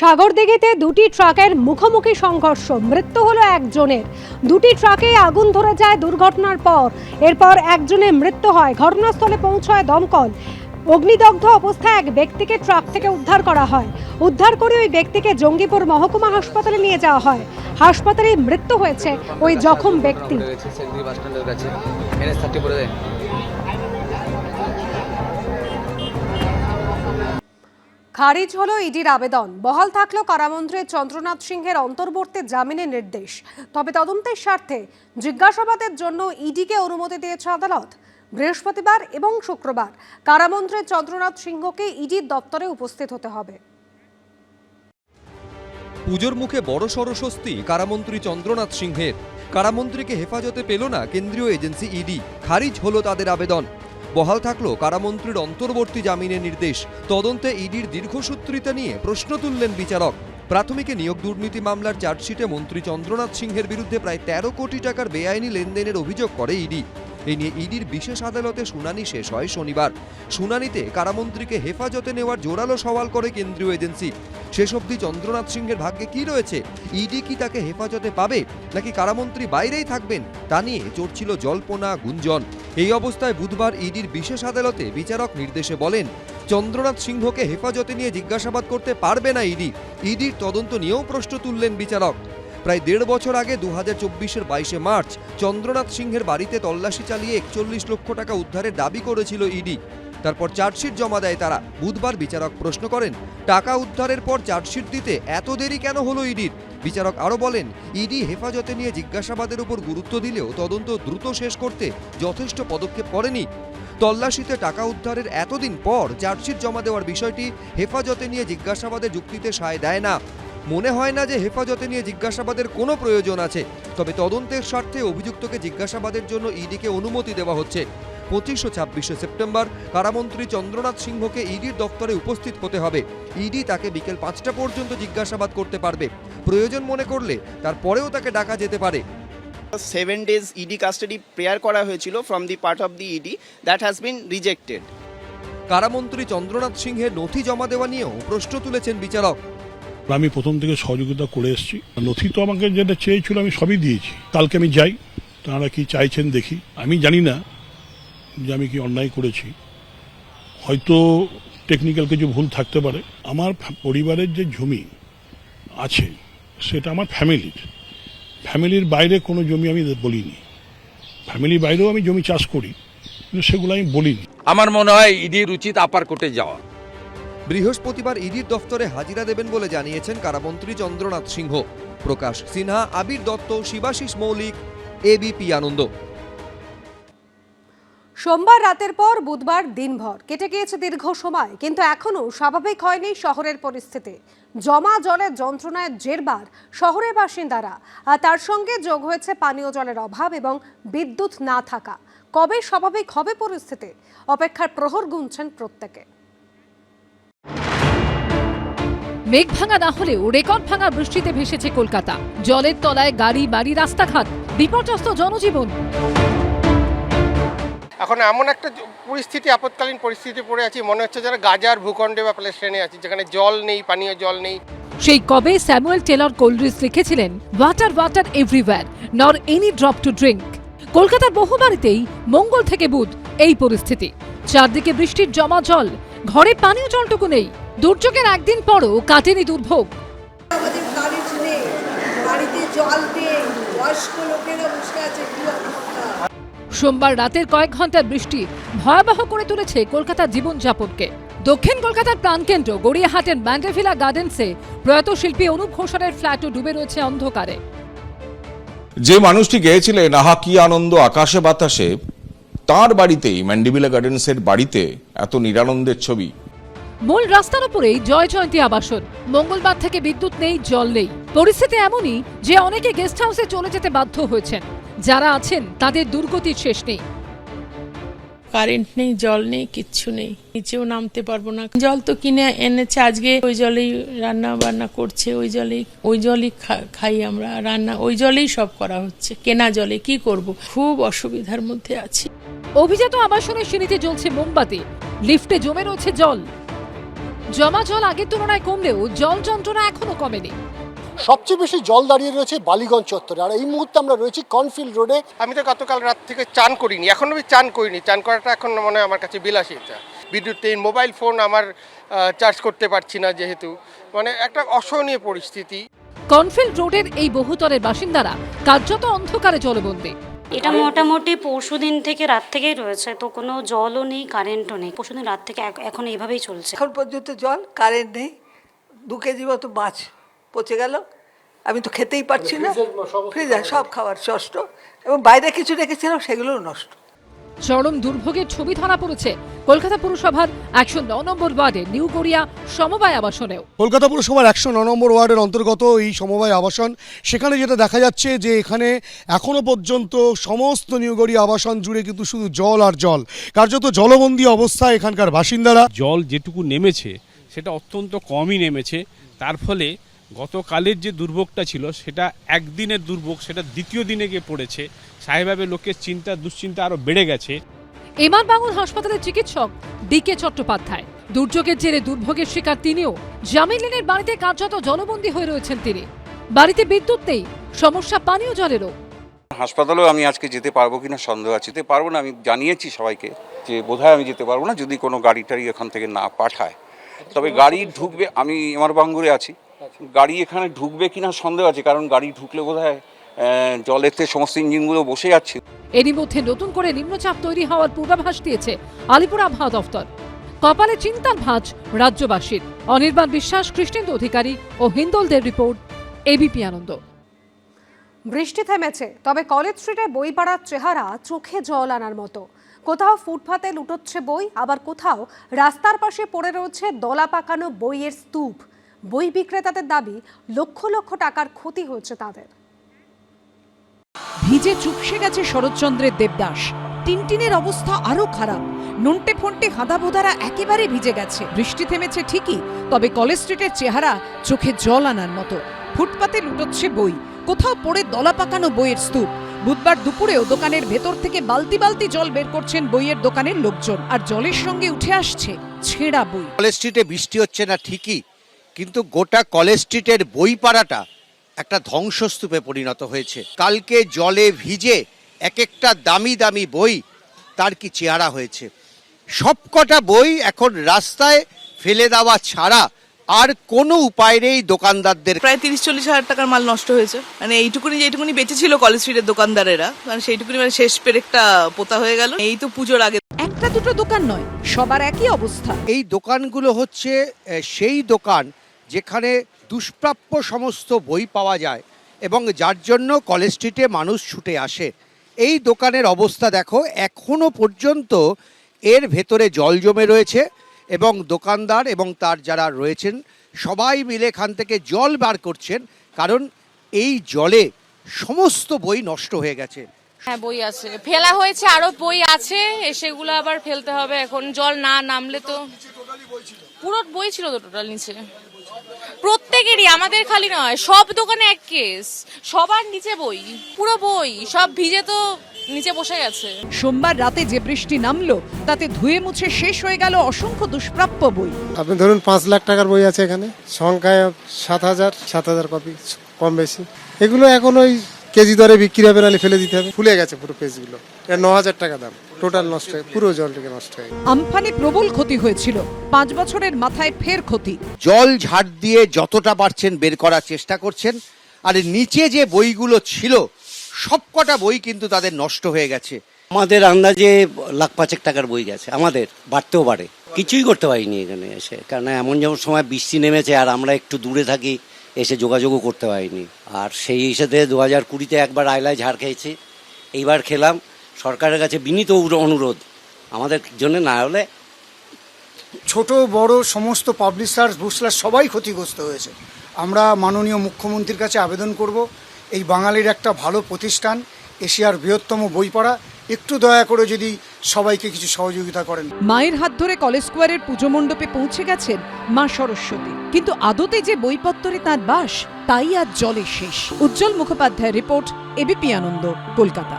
সাগরদিঘিতে দুটি ট্রাকের মুখোমুখি সংঘর্ষ, মৃত্যু হলো একজনের। দুটি ট্রাকে আগুন ধরে যায় দুর্ঘটনার পর। এরপর একজনের মৃত্যু হয়, ঘটনাস্থলে পৌঁছায় দমকল। অগ্নিদগ্ধ অবস্থায় এক ব্যক্তিকে ট্রাক থেকে উদ্ধার করা হয়। উদ্ধার করে ওই ব্যক্তিকে জঙ্গিপুর মহকুমা হাসপাতালে নিয়ে যাওয়া হয়। হাসপাতালে মৃত্যু হয়েছে ওই জখম ব্যক্তি। খারিজ হলো ইডির আবেদন। বহাল থাকল কারামন্ত্রী চন্দ্রনাথ সিংহের অন্তর্বর্তী জামিনের নির্দেশ। তবে তদন্তের স্বার্থে জিজ্ঞাসাবাদের জন্য ইডিকে অনুমতি দিয়েছে আদালত। বৃহস্পতিবার এবং শুক্রবার কারামন্ত্রী চন্দ্রনাথ সিংহকে ইডির দপ্তরে উপস্থিত হতে হবে। পুজোর মুখে বড় সড় স্বস্তি কারামন্ত্রী চন্দ্রনাথ সিংহের। কারামন্ত্রীকে হেফাজতে পেল না কেন্দ্রীয় এজেন্সি ইডি। খারিজ হলো তাদের আবেদন। বহাল থাকল কারামন্ত্রীর অন্তর্বর্তী জামিনের নির্দেশ। তদন্তে ইডির দীর্ঘসূত্রিতা নিয়ে প্রশ্ন তুললেন বিচারক। প্রাথমিকে নিয়োগ দুর্নীতি মামলার চার্জশিটে মন্ত্রী চন্দ্রনাথ সিংহের বিরুদ্ধে প্রায় তেরো কোটি টাকার বেআইনি লেনদেনের অভিযোগ করে ইডি। এ নিয়ে ইডির বিশেষ আদালতে শুনানি শেষ হয় শনিবার। শুনানিতে কারামন্ত্রীকে হেফাজতে নেওয়ার জোরালো সওয়াল করে কেন্দ্রীয় এজেন্সি। শেষ অবধি চন্দ্রনাথ সিংহের ভাগ্যে কি রয়েছে? ইডি কি তাকে হেফাজতে পাবে? নাকি কারামন্ত্রী বাইরেই থাকবেন? তা নিয়ে চড়ছিল জল্পনা গুঞ্জন। এই অবস্থায় বুধবার ইডির বিশেষ আদালতে বিচারক নির্দেশে বলেন, চন্দ্রনাথ সিংহকে হেফাজতে নিয়ে জিজ্ঞাসাবাদ করতে পারবে না ইডি। ইডির তদন্ত নিয়েও প্রশ্ন তুললেন বিচারক। প্রায় দেড় বছর আগে দু হাজার চব্বিশের বাইশে মার্চ চন্দ্রনাথ সিংহের বাড়িতে তল্লাশি চালিয়ে একচল্লিশ লক্ষ টাকা উদ্ধারের দাবি করেছিল ইডি। তারপর চার্জশিট জমা দেয় তারা। বুধবার বিচারক প্রশ্ন করেন, টাকা উদ্ধারের পর চার্জশিট দিতে এত দেরি কেন হলো ইডির? বিচারক আরও বলেন, ইডি হেফাজতে নিয়ে জিজ্ঞাসাবাদের উপর গুরুত্ব দিলেও তদন্ত দ্রুত শেষ করতে যথেষ্ট পদক্ষেপ করেনি। তল্লাশিতে টাকা উদ্ধারের এতদিন পর চার্জশিট জমা দেওয়ার বিষয়টি হেফাজতে নিয়ে জিজ্ঞাসাবাদের যুক্তিতে সায় দেয় না। মনে হয় না যে হেফাজতে নিয়ে জিজ্ঞাসাবাদের কোনো প্রয়োজন আছে, তবে তদন্তের স্বার্থে অভিযুক্তকে জিজ্ঞাসাবাদের জন্য ইডিকে অনুমতি দেওয়া হচ্ছে। পঁচিশ ও ছাব্বিশে সেপ্টেম্বর। কারামন্ত্রী চন্দ্রনাথ সিংহকে ইডির দপ্তরে উপস্থিত হতে হবে। ইডি তাকে বিকেল পাঁচটা পর্যন্ত জিজ্ঞাসাবাদ করতে পারবে। প্রয়োজন মনে করলে তারপরেও তাকে ডাকা যেতে পারে। Seven days ED custody prayer করা হয়েছিল from the part of the ED that has been rejected. কারামন্ত্রী Chandranath সিংহের নথি জমা দেওয়া নিয়েও প্রশ্ন তুলেছেন বিচারক। আমি প্রথম থেকে সহযোগিতা করে এসেছি। নথি তো আমাকে যেটা চেয়েছিল আমি সবই দিয়েছি। কালকে আমি যাই তারা কি চাইছেন দেখি। আমি জানি না যে আমি কি অন্যায় করেছি হয়তো টেকনিক্যাল কিছু ভুল থাকতে পারে। আমার পরিবারের যে জমি আছে সেটা আমার ফ্যামিলির। ফ্যামিলির বাইরে কোনো জমি আমি বলিনি। ফ্যামিলির বাইরেও আমি জমি চাষ করি কিন্তু সেগুলো আমি বলিনি। আমার মনে হয় ইডির উচিত আপার কোর্টে যাওয়া। বৃহস্পতিবার ইডির দফতরে হাজিরা দেবেন বলে জানিয়েছেন কারামন্ত্রী চন্দ্রনাথ সিংহ। প্রকাশ সিনহা আবির দত্ত শিবাশিস মৌলিক এবিপি আনন্দ। সোমবার রাতের পর বুধবার দিনভর কেটে গিয়েছে দীর্ঘ সময়, কিন্তু এখনও স্বাভাবিক হয়নি শহরের পরিস্থিতি। জমা জলের যন্ত্রণায় জেরবার শহরের বাসিন্দারা, আর তার সঙ্গে যোগ হয়েছে পানীয় জলের অভাব এবং বিদ্যুৎ না থাকা। কবে স্বাভাবিক হবে পরিস্থিতি? অপেক্ষার প্রহর গুনছেন প্রত্যেকে। মেঘ ভাঙা না হলেও রেকর্ড ভাঙা বৃষ্টিতে ভেসেছে কলকাতা। জলের তলায় গাড়ি, বাড়ি, রাস্তাঘাট, বিপর্যস্ত জনজীবন। এখন এমন একটা পরিস্থিতি আপৎকালীন পরিস্থিতি পড়ে আছি মনে হচ্ছে যারা গাজার ভূখণ্ডে বা প্লেস্টেনে আছি যেখানে জল নেই পানীয় জল নেই। সেই কবে স্যামুয়েল টেলর কোল্ড্রিস লিখেছিলেন water water everywhere nor any drop to drink কলকাতার বহু বাড়িতেই মঙ্গল থেকে বুধ এই পরিস্থিতি। চারদিকে বৃষ্টির জমা জল ঘরে পানীয় জলটুকু নেই দুর্যোগের একদিন পরও কাটেনি দুর্ভোগ। আমাদের কারেন্ট নেই বাড়িতে জল নেই বয়স্ক লোকেরা বসে আছে কি সোমবার রাতের কয়েক ঘণ্টার বৃষ্টি ভয়াবহ করে তুলেছে কলকাতার জীবনযাপনকে। দক্ষিণ কলকাতার প্রাণকেন্দ্র গড়িয়াহাটের ম্যান্ডেভিলা গার্ডেন্সে প্রয়াত শিল্পী অনুপ ঘোষালের ফ্ল্যাটও ডুবে রয়েছে অন্ধকারে। যে মানুষটি গেয়েছিলেন আহা কি আনন্দ আকাশে বাতাসে তার বাড়িতেই ম্যান্ডিবিলা গার্ডেন্সের বাড়িতে এত নিরানন্দের ছবি। মূল রাস্তার উপরেই জয় জয়ন্তী আবাসন। মঙ্গলবার থেকে বিদ্যুৎ নেই জল নেই। পরিস্থিতি এমনই যে অনেকে গেস্ট হাউসে চলে যেতে বাধ্য হয়েছেন। যারা আছেন তাদের দুর্গতির শেষ নেই। কারেন্ট নেই জল নেই কিচ্ছু নেই। নিচেও নামতে পারব না। জল তো কিনে এনেছে আজকে ওই জলেই রান্না বান্না করছে ওই জলেই ওই জলই খাই আমরা। রান্না ওই জলেই সব করা হচ্ছে কেনা জলে কি করব? খুব অসুবিধার মধ্যে আছি। অভিজাত আবাসনের সিঁড়িতে জ্বলছে মোমবাতি লিফটে জমে রয়েছে জল। জমা জল আগের তুলনায় কমলেও জল যন্ত্রণা এখনও কমেনি। সবচেয়ে বেশি জল দাঁড়িয়ে রয়েছে বালিগঞ্জ চত্বরে। আর এই মুহূর্তে আমরা রয়েছি কনফিল্ড রোডে। আমি তো গতকাল রাত থেকে চান করিনি এখনও আমি চান করিনি। চান করাটা এখন মনে হয় আমার কাছে বিলাসিতা। বিদ্যুৎহীন মোবাইল ফোন আমার চার্জ করতে পারছি না যেহেতু। মানে একটা অসহনীয় পরিস্থিতি। কনফিল্ড রোডের এই বহুতলের বাসিন্দারা কার্যত অন্ধকারে জলবন্দী। এটা মোটামুটি পরশুদিন থেকে রাত থেকেই রয়েছে তো কোনো জলও নেই কারেন্টও নেই। পরশুদিন রাত থেকে এখন এইভাবেই চলছে। এখন পর্যন্ত জল কারেন্ট নেই। দু কেজি মতো মাছ। পচে গেল। আমি তো খেতেই পারছি না। ফ্রিজার সব খাবার নষ্ট এবং বাইরে কিছু রেখেছিলাম সেগুলোও নষ্ট। চরম দুর্ভোগের ছবি ধরা পড়েছে কলকাতা পুরসভার একশো ন নম্বর ওয়ার্ডে নিউ গড়িয়া সমবায় আবাসনেও। কলকাতা পুরসভার একশো ন নম্বর ওয়ার্ডের অন্তর্গত এই সমবায় আবাসন। সেখানে যেটা দেখা যাচ্ছে যে এখানে এখনও পর্যন্ত সমস্ত নিউগড়ি আবাসন জুড়ে কিন্তু শুধু জল আর জল। কার্যত জলবন্দী অবস্থা এখানকার বাসিন্দারা। জল যেটুকু নেমেছে সেটা অত্যন্ত কমই নেমেছে। তার ফলে গতকালের যে দুর্ভোগটা ছিল সেটা একদিনের দুর্ভোগ সেটা দ্বিতীয় দিনে গিয়ে পড়েছে। সাহেবাবে লোকের চিন্তা দুশ্চিন্তা আরও বেড়ে গেছে। এমআর বাঙুর হাসপাতালের চিকিৎসক ডিকে চট্টোপাধ্যায়। দুর্যোগের জেরে দুর্ভোগের শিকার তিনিও। জামিলিনের বাড়িতে কার্যত জলবন্দী হয়ে রয়েছেন তিনি। বাড়িতে বিদ্যুৎ নেই সমস্যা পানীয় জলেরও। হাসপাতালেও আমি আজকে যেতে পারব কিনা সন্দেহ আছে। যেতে পারব না আমি জানিয়েছি সবাইকে যে বোধহয় আমি যেতে পারব না যদি কোনো গাড়ি টাড়ি এখান থেকে না পাঠায়। তবে গাড়ি ঢুকবে আমি আমার বাঙ্গুরে আছি। গাড়ি এখানে ঢুকবে কিনা সন্দেহ আছে কারণ গাড়ি ঢুকলে বোধহয় আহ, জলেতে সমস্ত ইঞ্জিনগুলো বসে যাচ্ছে। এরই মধ্যে নতুন করে নিম্নচাপ তৈরি হওয়ার পূর্বাভাস দিয়েছে আলিপুর আবহাওয়া দফতর। কপালে চিন্তার ভাঁজ রাজ্যবাসীর। অনির্বাণ বিশ্বাস কৃষ্ণেন্দু অধিকারী ও হিন্দোলদের রিপোর্ট এবিপি আনন্দ। বৃষ্টি থেমেছে তবে কলেজ স্ট্রিটে বই পাড়ার চেহারা চোখে জল আনার মতো। কোথাও ফুটপাতে লুটোচ্ছে বই আবার কোথাও রাস্তার পাশে পড়ে রয়েছে দলা পাকানো বইয়ের স্তূপ। বই বিক্রেতাদের দাবি লক্ষ লক্ষ টাকার ক্ষতি হয়েছে তাদের। ভিজে চুপসে গেছে শরৎচন্দ্রের দেবদাস। টিনটিনের অবস্থা আরও খারাপ। নন্টে ফন্টে হাঁদা বোধারা একেবারে ভিজে গেছে। বৃষ্টি থেমেছে ঠিকই তবে কলেজ স্ট্রিটের চেহারা চোখে জল আনার মতো। ফুটপাতে লুটোচ্ছে বই কোথাও পড়ে দলা পাকানো বইয়ের স্তূপ। বুধবার দুপুরেও দোকানের ভেতর থেকে বালতি বালতি জল বের করছেন বইয়ের দোকানের লোকজন। আর জলের সঙ্গে উঠে আসছে ছেঁড়া বই। কলেজ স্ট্রিটে বৃষ্টি হচ্ছে না ঠিকই কিন্তু গোটা কলেজ স্ট্রিটের বই পাড়াটা একটা ধ্বংসস্তূপে পরিণত হয়েছে। কালকে জলে ভিজে এক একটা দামি দামি বই তার কি চেহারা হয়েছে? সবকটা বই এখন রাস্তায় ফেলে দেওয়া ছাড়া আর কোনো উপায় নেই দোকানদারদের। প্রায় তিরিশ চল্লিশ হাজার টাকার মাল নষ্ট হয়েছে। মানে এইটুকুনি যেটুকুনি বেঁচেছিল কলেজ স্ট্রিটের দোকানদারেরা মানে সেইটুকুনি মানে শেষ পেরেকটা পোতা হয়ে গেল। এই তো পুজোর আগে। একটা দুটো দোকান নয় সবার একই অবস্থা। এই দোকানগুলো হচ্ছে সেই দোকান যেখানে দুষ্প্রাপ্য সমস্ত বই পাওয়া যায় এবং যার জন্য কলেজ স্ট্রিটে মানুষ ছুটে আসে। এই দোকানের অবস্থা দেখো এখনও পর্যন্ত এর ভেতরে জল জমে রয়েছে এবং দোকানদার এবং তার যারা রয়েছেন সবাই মিলে এখান থেকে জল বার করছেন কারণ এই জলে সমস্ত বই নষ্ট হয়ে গেছে। হ্যাঁ বই আছে। ফেলা হয়েছে আরও বই আছে সেগুলো আবার ফেলতে হবে। এখন জল না নামলে তো পুরো বই ছিল তো টোটাল নিচে। প্রত্যেকেরই আমাদের খালি নয় সব দোকানে এক কেস সবার নিচে বই পুরো বই সব ভিজে তো নিচে বসে গেছে। সোমবার রাতে যে বৃষ্টি নামলো তাতে ধুয়ে মুছে শেষ হয়ে গেল অসংখ্য দুষ্প্রাপ্য বই। আপনি ধরুন পাঁচ লাখ টাকার বই আছে এখানে সংখ্যায় সাত হাজার সাত হাজার কপি কম বেশি। এগুলো এখন ওই কেজি দরে বিক্রি হবে নাহলে ফেলে দিতে হবে। ফুলে গেছে পুরো পেজগুলো এটা ন হাজার টাকা দাম। টোটাল নষ্ট হয়ে পুরো জলটাকে নষ্ট হয়ে আমফানে প্রবল ক্ষতি হয়েছিল। পাঁচ বছরের মাথায় ফের ক্ষতি। জল ঝাড় দিয়ে যতটা পারছেন বের করার চেষ্টা করছেন। আর নিচে যে বইগুলো ছিল সবকটা বই কিন্তু তাদের নষ্ট হয়ে গেছে। আমাদের আন্দাজে লাখ পাঁচেক টাকার বই গেছে আমাদের বাড়তেও পারে। কিছুই করতে পারিনি এখানে এসে কারণ এমন যেমন সময় বৃষ্টি নেমেছে আর আমরা একটু দূরে থাকি এসে যোগাযোগও করতে পারিনি। আর সেই হিসেবে দু হাজার কুড়িতে একবার আয়লায় ঝাড় খেয়েছি এইবার খেলাম। সরকারের কাছে বিনীত অনুরোধ। আমাদের জন্য না হলে ছোট বড় সমস্ত পাবলিশার বুস্টার সবাই ক্ষতিগ্রস্ত হয়েছে। আমরা মাননীয় মুখ্যমন্ত্রীর কাছে আবেদন করব এই বাঙালির একটা ভালো প্রতিষ্ঠান এশিয়ার বৃহত্তম বইপাড়া। একটু দয়া করে যদি সবাইকে কিছু সহযোগিতা করেন। মায়ের হাত ধরে কলেজ স্কোয়ারের পুজো মণ্ডপে পৌঁছে গেছেন মা সরস্বতী। কিন্তু আদতে যে বইপত্তরে তার বাস তাই আজ জলে শেষ। Ujjwal Mukhopadhyay report ABP Ananda Kolkata.